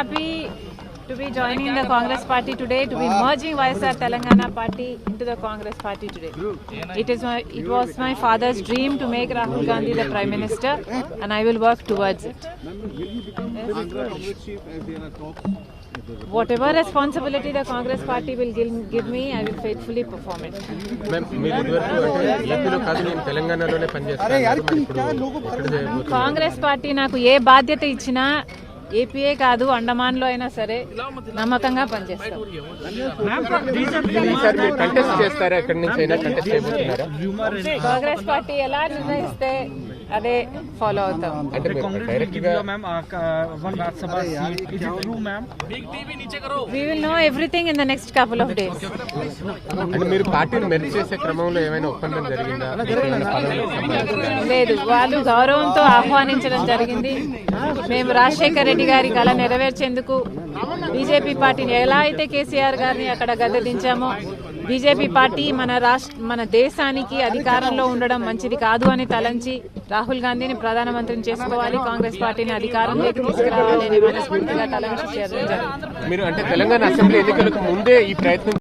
happy to be joining the Congress party today, to be merging YSR Telangana party into the Congress party today. It is my, it was my father's dream to make Rahul Gandhi the Prime Minister, and I will work towards it. Whatever responsibility the Congress party will give, give me, I will faithfully perform it. Ma'am మీరు ఇదివరకు అంటే ఏపీలో కాదు నేను తెలంగాణలోనే పనిచేస్తాను మరి ఇప్పుడు ఎక్కడ చేయబోతున్నారు? కాంగ్రెస్ పార్టీ నాకు ఏ బాధ్యత ఇచ్చినా ఏపీఏ కాదు అండమాన్లో అయినా సరే నమ్మకంగా పనిచేస్తాం. కాంగ్రెస్ పార్టీ ఎలా నిర్ణయిస్తే అదే ఫాలో అవుతాం we will know everything in the next couple of days మీరు పార్టీని మెర్జ్ చేసే క్రమంలో ఏమైనా ఒప్పందం జరిగిందా? లేదు వాళ్ళు గౌరవంతో ఆహ్వానించడం జరిగింది. మేము రాజశేఖర్ రెడ్డి గారి కళ నెరవేర్చేందుకు బీజేపీ పార్టీని ఎలా అయితే కేసీఆర్ గారిని అక్కడ గద్దెదించామో బీజేపీ పార్టీ మన రాష్ట్ర మన దేశానికి అధికారంలో ఉండడం మంచిది కాదు అని తలంచి రాహుల్ గాంధీని ప్రధానమంత్రిని చేసుకోవాలి కాంగ్రెస్ పార్టీని అధికారంలోకి తీసుకురావాలి అని మనస్ఫూర్తిగా తలంచి చేయడం జరిగింది. మీరు అంటే తెలంగాణ అసెంబ్లీ ఎన్నికలకు ముందే ఈ ప్రయత్నం